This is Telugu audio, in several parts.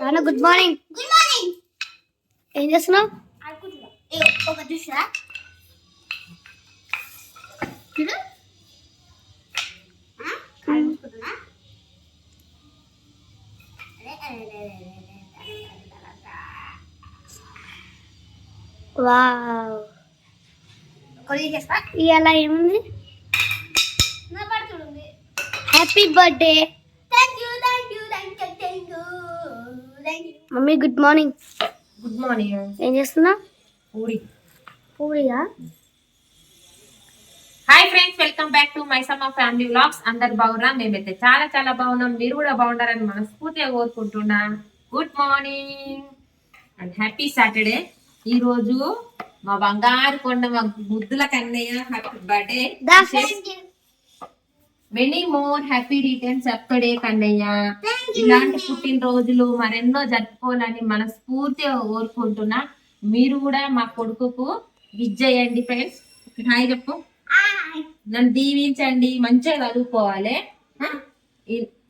Rana good morning good morning ఏం చేస్తున్నావు? అనుకుంటున్నా ఏ ఒక చూసా చూడు. వావ్. ఇవాళ ఏముంది? Happy birthday mummy good morning good morning ఏం చేస్తున్నావు puri. పూరిగా hi friends welcome back to Maisamma family vlogs అందరు బాగున్నాం మేమైతే చాలా చాలా బాగున్నాం. మీరు కూడా బాగుండాలని మనస్ఫూర్తిగా కోరుకుంటున్నా. Good morning and happy Saturday ఈ రోజు మా బంగారు కొండ మా ముద్దుల Kannayya happy birthday many more happy returns ఎప్పుడే కన్నయ్య ఇలాంటి పుట్టినరోజులు మరెన్నో జరుపుకోవాలని మనస్ఫూర్తిగా కోరుకుంటున్నా. మీరు కూడా మా కొడుకుకు విజ్ చేయండి ఫ్రెండ్స్ హాయ్ చెప్పు. నన్ను దీవించండి మంచిగా చదువుకోవాలి.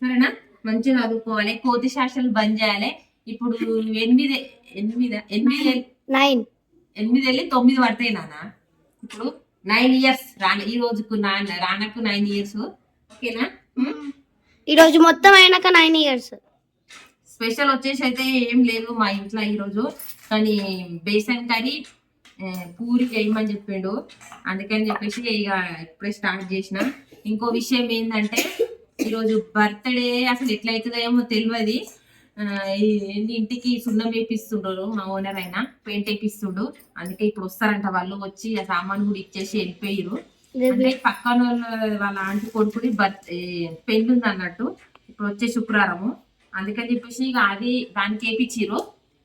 సరేనా? మంచిగా చదువుకోవాలి. కోతి శాస్త్రాలు బంద్ చేయాలి. ఇప్పుడు ఎనిమిది ఎనిమిది ఎనిమిది నైన్ ఎనిమిది వెళ్ళి తొమ్మిది పడతాయి నాన్న. ఇప్పుడు నైన్ ఇయర్స్ రాన ఈ రోజుకు నాన్న రానకు నైన్ ఇయర్స్ ఓకేనా? ఈరోజు మొత్తం అయినాక నైన్ ఇయర్స్ స్పెషల్ వచ్చేసి అయితే ఏం లేదు మా ఇంట్లో ఈరోజు. కానీ బేసన్ కర్రీ పూరి చేయమని చెప్పిండు. అందుకని చెప్పేసి ఇక ఇప్పుడే స్టార్ట్ చేసిన. ఇంకో విషయం ఏంటంటే ఈరోజు బర్త్డే అసలు ఎట్లా అవుతుందో ఏమో తెలియదు ఏంది ఇంటికి సున్నం వేపిస్తుండ్రు మా ఓనర్ అయినా. పెయింట్ వేపిస్తుండు. అందుకే ఇప్పుడు వస్తారంట వాళ్ళు వచ్చి ఆ సామాన్ కూడా ఇచ్చేసి వెళ్ళిపోయారు అంటే పక్కన వాళ్ళ ఆంటీ కొడుకుని బర్త్ పెళ్ళి ఉంది అన్నట్టు. ఇప్పుడు వచ్చే శుక్రవారము. అందుకని చెప్పేసి ఇక అది దానికి వేపించిరు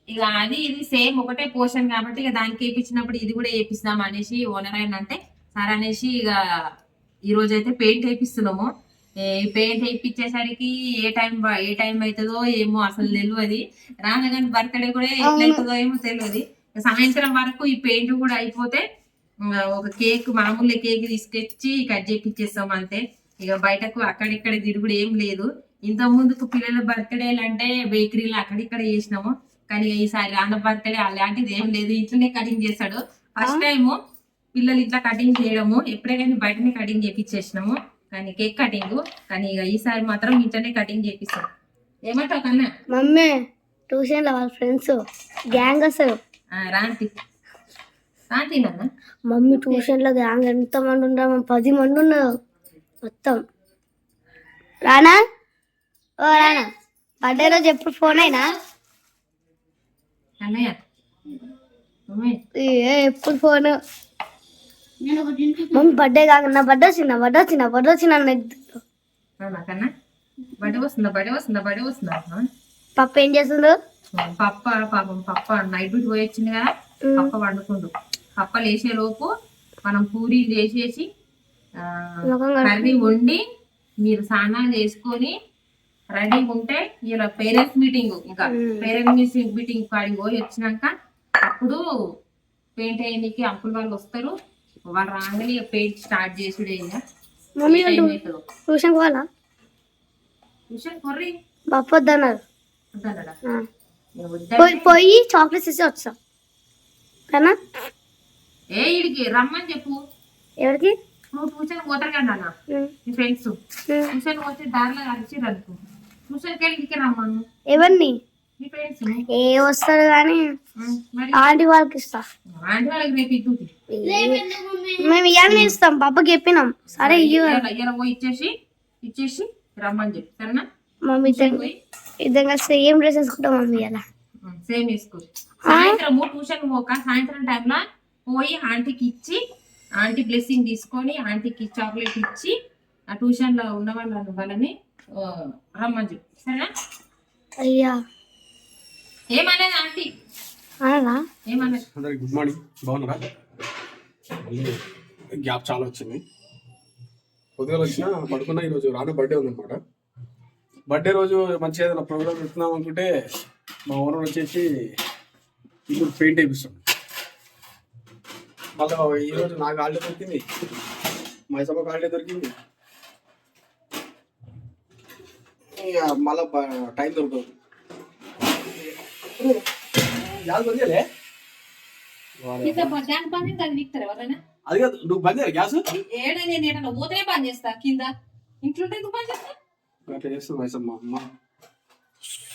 ఇక అది ఇది సేమ్ ఒకటే పోర్షన్ కాబట్టి ఇక దానికి వేపించినప్పుడు ఇది కూడా వేపిస్తాం అనేసి ఓనర్ ఆయన అంటే సార్ అనేసి ఇక ఈ రోజు అయితే పెయింట్ వేపిస్తున్నాము. పెయింట్ వేయించేసరికి ఏ టైం ఏ టైం అవుతుందో ఏమో అసలు తెలియదు రానగాని బర్త్డే కూడా ఎట్లా అవుతుందో ఏమో తెలియదు సాయంత్రం వరకు ఈ పెయింట్ కూడా అయిపోతే ఒక కేక్ మామూలు కేక్ తీసుకొచ్చి కట్ చేపించేస్తాం అంతే. ఇక బయటకు అక్కడిక్కడ తిరుగుడు ఏం లేదు. ఇంత ముందుకు పిల్లల బర్త్డేలు అంటే బేకరీలు అక్కడిక్కడ చేసినాము. కానీ ఈసారి రాన్న బర్త్డే అలాంటిది ఏం లేదు. ఇంట్లోనే కటింగ్ చేస్తాడు. ఫస్ట్ టైం పిల్లలు ఇట్లా కటింగ్ చేయడము. ఎప్పుడే కానీ బయటనే కటింగ్ చేపించేసినాము కానీ కేక్ కటింగ్ కానీ ఇక ఈసారి మాత్రం ఇంట్లోనే కటింగ్ చేపిస్తాం. ఏమంటావు కన్నా? మమ్మీ ట్యూషన్లో వాళ్ళ ఫ్రెండ్స్ గ్యాంగ్ రాంతి నాన్న మమ్మీ ట్యూషన్లో గ్యాంగ్ ఎంత మంది ఉన్నారు? పది మంది ఉన్నారు. మొత్తం. రానా? ఓ రానా. బర్త్డే రోజు ఎప్పుడు ఫోన్ అయినా? ఎప్పుడు ఫోన్? మమ్మీ బర్త్డే కాక నా బర్త్డే వచ్చిందా బర్త్డే వచ్చిందా బర్త్డే వచ్చిందా వస్తుందా వస్తుందా వస్తుందా? ఆ? పప్ప ఏం చేస్తుండు? పప్ప పాపం పప్ప నైట్ డ్యూటీ పోయి వచ్చింది కదా. పప్ప వండుకుండు పప్ప లేచే లోపు మనం పూరి చేసేసి కర్రీ వండి మీరు స్నానాలు చేసుకొని రెడీ ఉంటే ఇలా పేరెంట్స్ మీటింగ్ ఇంకా పేరెంట్స్ మీటింగ్ కాడికి పోయి వచ్చినాక అప్పుడు పెయింట్ వేయడానికి అంకుల్ వాళ్ళు వస్తారు. వాళ్ళు రాగానే పెయింట్ స్టార్ట్ చేసుడే ఇక. మమ్మీ ఏ టైం ఉండు. అవుతుందో. ట్యూషన్కి పోవాలా? ట్యూషన్ కొర్రీ పోయి చాక్లెట్స్ ఇచ్చి వచ్చా. కదా ఏ ఇడికి రమ్మని చెప్పు. ఎవరికి నువ్వు ట్యూషన్ పోతారు కదా నాన్న నీ ఫ్రెండ్స్. ట్యూషన్ పోతే దారిలో కలిసిరు అనుకో. ట్యూషన్కి వెళ్ళి ఇడికి రమ్మను ఎవరిని? నీ ఫ్రెండ్స్ ఏ వస్తారు కానీ ఆంటీ వాళ్ళకి ఇస్తా. ఆంటీ వాళ్ళకి రేపు ఇద్దుది మేము ఇవన్నీ ఇస్తాం. పప్పకి చెప్పినాం. సరే ఇయ్యు. ఇలా పోయి ఇచ్చేసి ఇచ్చేసి రమ్మని చెప్పు. సరేనా? మమ్మీ ఇద్దరు కలిసి ఏం డ్రెస్ వేసుకుంటాం మమ్మీ అలా సేమ్ వేసుకో. సాయంత్రం ట్యూషన్ పోక సాయంత్రం టైంలో పోయి ఆంటీకి ఇచ్చి ఆంటీ బ్లెస్సింగ్ తీసుకొని ఆంటీకి చాక్లెట్ ఇచ్చి ఆ ట్యూషన్లో ఉన్న వాళ్ళని వాళ్ళని ఆ, రమ్మని చెప్పు. సరేనా? అయ్యా. ఏమనేది ఆంటీ ఏమనేది అందరికి గుడ్ మార్నింగ్ బాగున్నారా? గ్యాప్ చాలా వచ్చింది. పొద్దుగాల వచ్చిన పడుకున్నా ఈరోజు రాను బర్త్డే ఉందన్నమాట. బర్త్డే రోజు మంచిగా ఏదైనా ప్రోగ్రామ్ పెడుతున్నాం అనుకుంటే మా ఓనర్ వచ్చేసి ఇప్పుడు పెయింట్ వేపిస్తాం. మళ్ళీ ఈరోజు నాకు హాలిడే దొరికింది. మైసమ్మకి హాలిడే దొరికింది. మళ్ళీ టైం దొరకదు. బంద్ అది కాదు నువ్వు బంద్ చేయలే గ్యాస్? ఏడ నేను ఏడన్నా పోతేనే పని చేస్తా కింద. ఇంట్లో చేస్తా? అట్లా చేస్తుంది మైసమ్మ అమ్మ.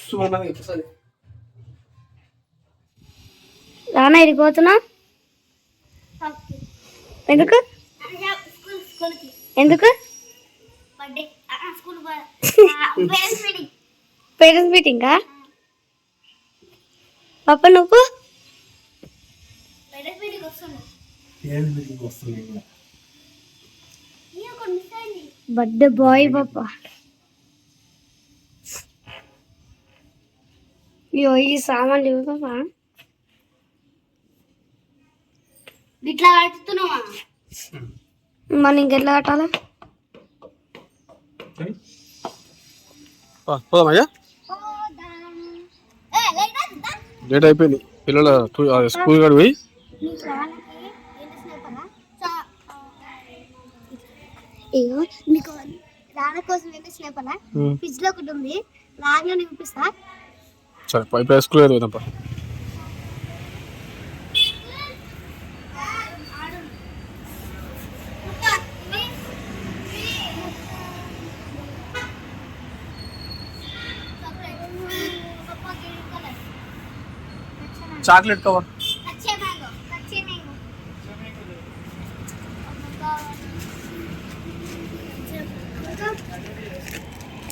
సుమన్నది రానా ఇరిగిపోతున్నా ఎందుకు? ఎందుకు? పేరెంట్స్ మీటింగా పాప నువ్వు? బర్త్డే బాయ్ పాప. అయ్యో ఈ సామాన్లు లేవు పాప ఇట్లా కడుతున్నావా? మనం ఇంకెట్లా కట్టాలా? పోదామయ్యా. లేట్ అయిపోయింది పిల్లల స్కూల్ కాడ పోయి. నీకు ఇగో మీకు రాన కోసం ఏంటి స్నేపరా ఫ్రిడ్జ్లో ఒకటి ఉంది. రాగా నింపిస్తా సరే పై స్కూల్ కాడ chocolate cover Kachche mango Kachche mango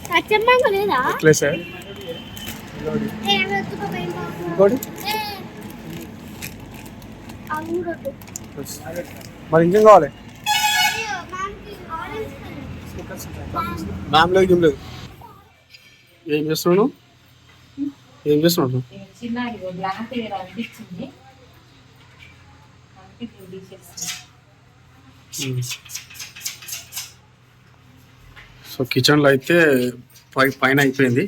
Kachche mango లేదా నెక్లెస్ ఏ, వెతుకో భయం బాబు. ఇంకోటి ఏ, అంగురొద్దు. మరి ఇంకేం కావాలి అయ్యో, మ్యామ్కి ఆరెంజ్ కలర్. మ్యామ్ లేదు గిమ్ లేదు ఏం చేస్తున్నావు నువ్వు? ఏం అనిపించింది తీసేస్తాను. సో కిచెన్లో అయితే పై పైన అయిపోయింది.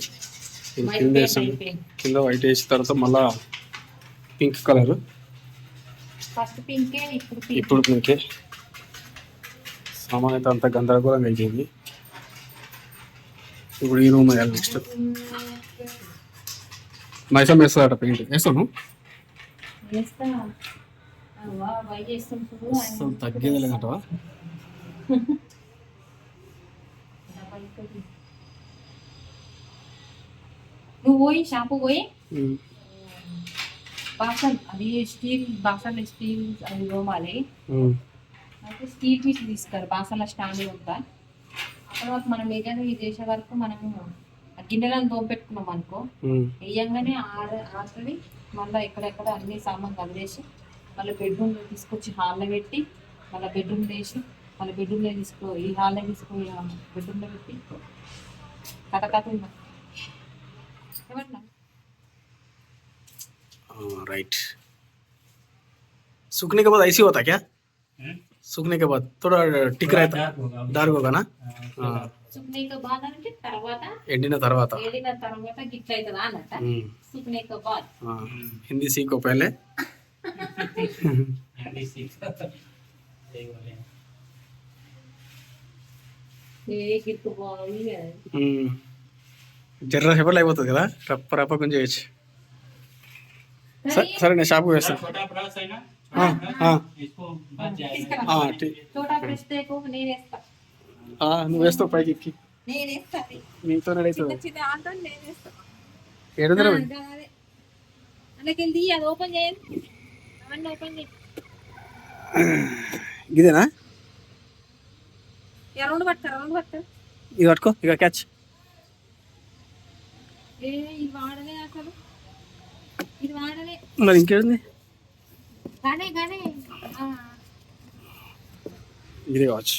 ఇది వైట్ కింద పెయింట్ వేసాం అయిపోయింది. కింద వైట్ వేసిన తర్వాత మళ్ళా పింక్ కలర్. ఇప్పుడు పింకే. సామాన్ అయితే అంత గందరగోళంగా అయిపోయింది. ఇప్పుడు ఈ రూమ్ వేయాలి నెక్స్ట్. మైసం వేస్తాడట పెయింట్. వేస్తాను అసలు తగ్గేది లేదంటవా? నువ్వు పోయి షాంపూ పోయి? బాసన్ అది స్టీల్ బాసన్ స్టీల్ అది తోమాలి. అయితే స్టీల్ పీస్ తీస్తారు బాసన్ల స్టాండ్ ఉంటా తర్వాత మనం ఏదైనా ఇది చేసే వరకు మనము గిన్నెలను తోపెట్టుకున్నాం అనుకో వేయంగానే ఆడ ఆడుతుంది మళ్ళీ ఎక్కడెక్కడ అన్ని సామాన్ వదిలేసి మళ్ళీ బెడ్రూమ్లో తీసుకొచ్చి హాల్లో పెట్టి మళ్ళీ బెడ్రూమ్లో వేసి మళ్ళీ బెడ్రూమ్లో తీసుకో ఈ హాల్లో తీసుకొని బెడ్రూమ్లో పెట్టి కథ కథ ఉంది ఏమన్నా राइट सूखने के बाद ऐसे होता क्या सूखने के बाद थोड़ा टिक रहता डार्क होगा ना हाँ, సుఖనీక బాధ అంటే తర్వాత ఎండిన తర్వాత వెళ్ళిన తర్వాత గిట్ల అవుతుందా అన్నట్ట हम्म, సుఖనీక బాధ हाँ, हिंदी सीखो पहले ఏ గిట్టు బాగుంది కదా हम्म, జర్ర సేపట్లో అయిపోతుంది కదా రప్ప రప్ప కొంచెం చేయొచ్చు సరే- సరే నేను షాప్కి వేస్తాను छोटा ब्रश है ना हाँ, నువ్వు వేస్తావు పైకి ఎక్కి. నీతో వేస్తా. ఏడుదర ఇదేనా ఇది పట్టుకో ఇక క్యాచ్. మరి ఆ, ఇదే కావచ్చు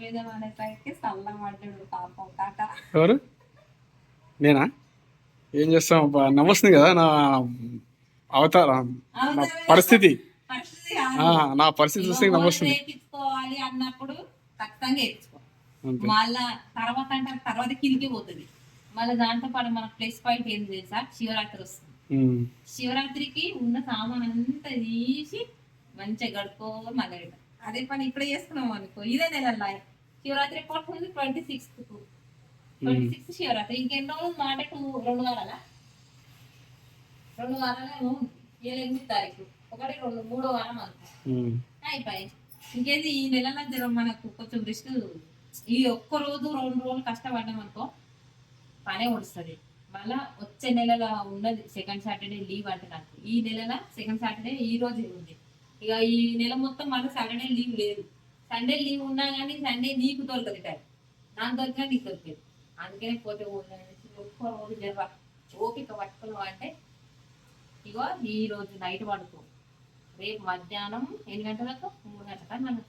మీద పడేసరికి చల్ల పడ్డాడు పాపం కాక. ఎవరు? నేనా? ఏం చేస్తాం? అబ్బా, నమస్తుంది కదా నా అవతార నా పరిస్థితి. నా పరిస్థితి చూస్తే నమస్తుంది వేయించుకోవాలి అన్నప్పుడు ఖచ్చితంగా అంతే. మళ్ళా తర్వాత అంటే తర్వాత కిందికి పోతుంది. మళ్ళీ దాంతో పాటు మన ప్లస్ పాయింట్ ఏంది తెలుసా? శివరాత్రి వస్తుంది. శివరాత్రికి ఉన్న సామాన్ అంతా తీసి మంచిగా గడుపుకోవాలి మళ్ళీ. అదే పని ఇప్పుడే చేసుకున్నాం అనుకో. ఇదే నెల శివరాత్రి ఎప్పుడు వస్తుంది twenty sixth twenty sixth Shivaratri. ఇంకెన్ని రోజులు మాట టూ రెండు వారాల? రెండు వారాలేమో ఏడు ఎనిమిది తారీఖు. ఒకటి రెండు మూడో వారం అనుకో. అయిపోయి ఇంకేంది? ఈ నెలలో జర మనకు కొంచెం రిస్క్ ఈ ఒక్క రోజు రెండు రోజులు కష్టపడ్డాం అనుకో పనే ఒడుస్తుంది మళ్ళా వచ్చే నెలలో ఉన్నది. సెకండ్ సాటర్డే లీవ్ అంటే నాకు. ఈ నెలలో సెకండ్ సాటర్డే ఈ రోజు ఉంది. ఇక ఈ నెల మొత్తం మళ్ళీ సాటర్డే లీవ్ లేదు. సండే లీవ్ ఉన్నా కానీ సండే నీకు దొరకదు టైం నాకు దొరికినా నీకు దొరికేది. అందుకనే పోతే పోతే అనేసి రోజు జర ఓపిక పట్టుకున్నావు అంటే ఇగో ఈ రోజు నైట్ పడుకో. రేపు మధ్యాహ్నం ఎన్ని గంటలకు? మూడు గంటలకు నన్ను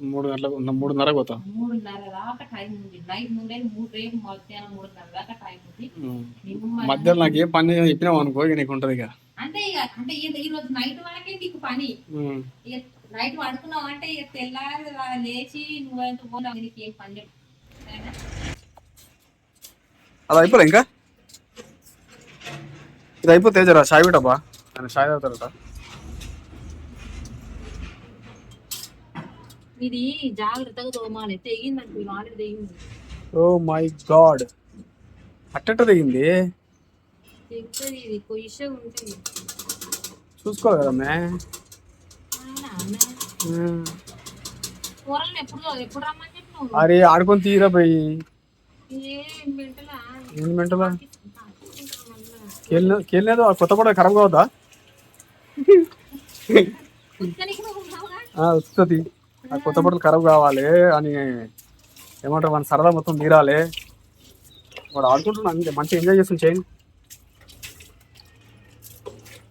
మూడు గంటలకు మూడున్నరకు పోతా. మూడున్నర దాకా టైం ఉంది. నైట్ నుండే మూడు రేపు మధ్యాహ్నం మూడున్నర దాకా టైం ఉంది మధ్యలో నాకు ఏం పని చెప్పినావు అనుకో ఇక నీకు ఉంటుంది ఇక. అంటే ఇక అంటే ఈ రోజు నైట్ వరకే నీకు పని. ఇక నైట్ పడుకున్నావు అంటే ఇక తెల్లారి లేచి నువ్వెంత పోతావు నీకు ఏం పని? అది అయిపోలే ఇంకా? ఇది అయిపోతే జరా చాయ్ పెట్టబ్బా. ఆయన చాయ్ తాగుతారట. ఇది జాగ్రత్తగా తోమాలి తెగిందండి ఆల్రెడీ తెగింది. Oh my God. అట్టట దిగింది తెగుతుంది ఇది ఉంటుంది చూసుకోవాలి కదా మే అవునా అన్న? ఉమ్. కూరలను ఎప్పుడు ఎప్పుడు రమ్మని చెప్పి నువ్వు అరే ఆడుకొని తీరా పోయి. ఏం మినిట్ల కేళ్ళలేదు కొత్త కూడా ఖరాబ్ కావద్దా వస్తుంది ఆ కొత్త బట్టలు ఖరాబ్ కావాలి అని ఏమంటారు మన సరదా మొత్తం తీరాలి. వాడు ఆడుకుంటున్నా అంతే మంచిగా ఎంజాయ్ చేస్తుంది చేయని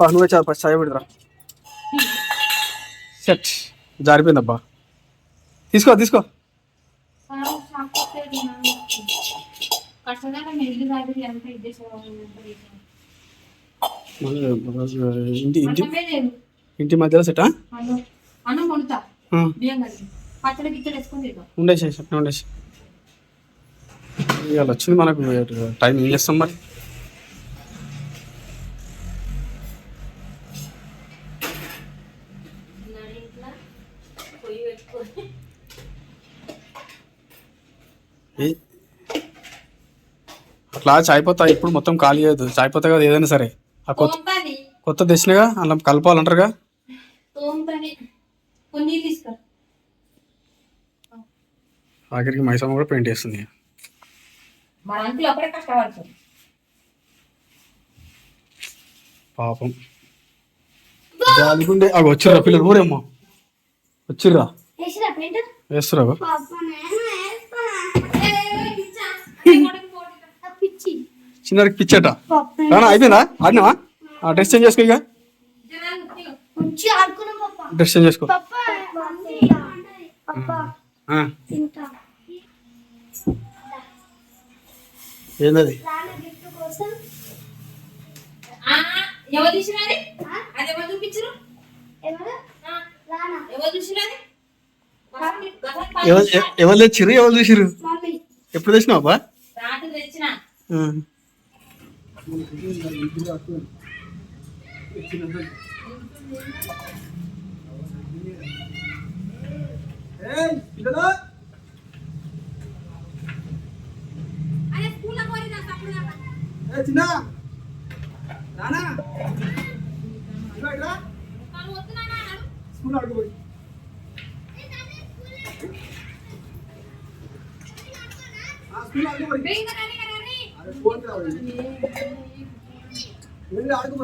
నువ్వే చాలా ఫస్ట్ చాయ్ పెడతారా? సెట్ జారిపోయిందబ్బా. తీసుకో తీసుకో. ఇంటి ఇంటి ఇంటి మధ్యలో సెట్ అన్నం అన్నం వండుతా బియ్యం కలిపి పచ్చడి గిచ్చడి వేసుకొని తింటాం అట్లా ఉండేసి ఇవాళ వచ్చింది మనకు. టైం ఏం? చేస్తాం మరి ఏ- అట్లా చాయిపోతా ఇప్పుడు మొత్తం ఖాళీ అయ్యదు చాయిపోతా కదా ఏదైనా సరే ఆ కొత్త కొత్త తెచ్చినగా అలా కలపాలంటారుగా? కొన్ని నీళ్ళు తీసుకో. ఆఖరికి మైసమ్మ కూడా పెయింట్ వేస్తుంది. మన అంకులు అప్పుడే కష్టపడుతుంది. పాపం. జాలిగుండే అవి వచ్చిర్రా పిల్లలు ఊరేమ్మా. వచ్చిర్రా. వేస్తురా చిన్నకి పిచ్చట. రానా అయిపోయిందా? ఆడినావా? ఆ డ్రెస్ చేంజ్ చేసుకో ఇక. డ్రెస్ చేంజ్ చేసుకో. కోసం. ఎవరు చూసినది? అది ఎవరు చూపించరు? ఎవరు? ఎవరు చూసినది? మమ్మీ. ఎప్పుడు తెచ్చినావు అబ్బా? రాత్రి తెచ్చిన. ఆ. అరే స్కూల్ పోయి. నా తప్పుడు వాళ్ళు వస్తున్నానా అన్నాడు. వేగంగా రండి, రండి.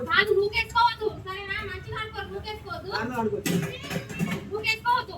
కాదు, నూకేసుకోవద్దు సరేనా? మంచిగా అనుకోరు నూకేసుకోవద్దు నూకేసుకోవద్దు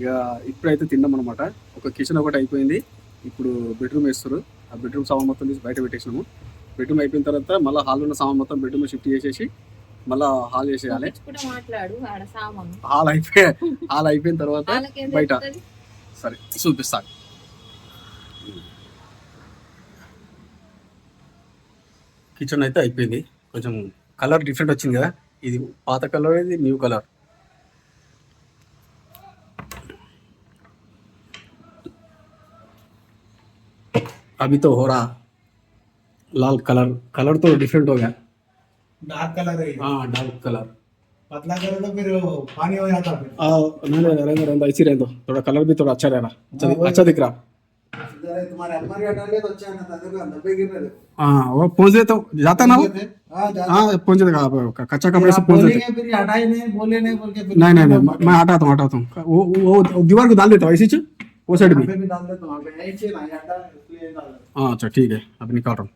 ఇక ఇప్పుడైతే తిన్నాం అనమాట ఒక కిచెన్ ఒకటి అయిపోయింది. ఇప్పుడు బెడ్రూమ్ వేస్తారు ఆ బెడ్రూమ్ సామాన్ మొత్తం తీసి బయట పెట్టేసినాము. బెడ్రూమ్ అయిపోయిన తర్వాత మళ్ళీ హాల్ ఉన్న సామాన్ మొత్తం బెడ్రూమ్ షిఫ్ట్ చేసేసి మళ్ళీ హాల్ చేసేయాలి హాల్ అయిపోయి హాల్ అయిపోయిన తర్వాత బయట? సరే చూపిస్తాను కిచెన్ అయితే అయిపోయింది. కొంచెం కలర్ డిఫరెంట్ వచ్చింది కదా. ఇది పాత కలర్ ఇది న్యూ కలర్ अभी तो हो रहा। लाल कलर कलर तो डिफरेंट हो गया। डार्क कलर है। हाँ डार्क कलर पतला करो तो फिर पानी हो जाता फिर। आ, नहीं नहीं रहने दो, रहने दो, ऐसे ही रहने दो। थोड़ा कलर भी थोड़ा अच्छा रह रहा अच्छा, दिख- अच्छा रहा। है, तो अच्छा है ना देखो हाँ वो पहुँच दे तो जाता ना वो? हाँ हाँ पहुँच देगा कच्चा कपड़े से पहुँच देते बोलेंगे फिर हटाए नहीं मैं हटाता हूँ हटाता हूँ। वो दीवार को डाल देता हूँ चीज़ वो साइड भी। हाँ अच्छा ठीक है। अभी निकाल रहा हूँ।